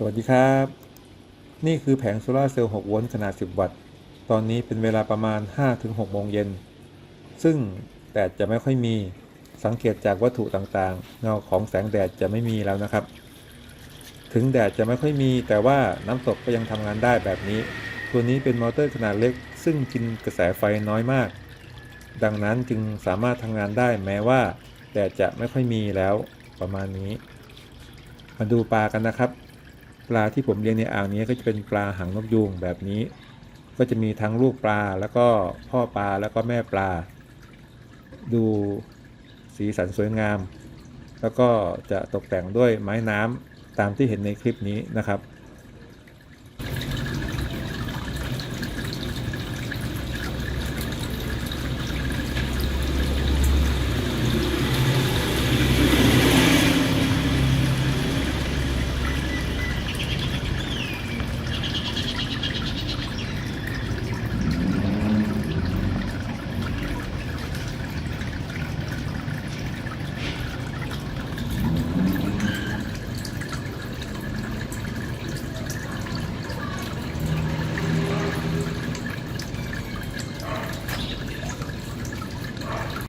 สวัสดีครับ นี่คือแผงโซลาเซลล์ 6 โวลต์ขนาด 10 วัตต์ ตอนนี้เป็นเวลาประมาณ 5-6 โมงเย็น ซึ่งแดดจะไม่ค่อยมี สังเกตจากวัตถุต่างๆ เงาของแสงแดดจะไม่มีแล้วนะครับ ถึงแดดจะไม่ค่อยมี แต่ว่าน้ำตกก็ยังทำงานได้แบบนี้ ตัวนี้เป็นมอเตอร์ขนาดเล็ก ซึ่งกินกระแสไฟน้อยมาก ดังนั้นจึงสามารถทำงานได้แม้ว่าแดดจะไม่ค่อยมีแล้วประมาณนี้ มาดูปลากันนะครับ ปลาที่ผมเลี้ยงในอ่างนี้ก็จะเป็นปลาหางนกยูงแบบนี้ ก็จะมีทั้งลูกปลาแล้วก็พ่อปลาแล้วก็แม่ปลา ดูสีสันสวยงาม แล้วก็จะตกแต่งด้วยไม้น้ำตามที่เห็นในคลิปนี้นะครับ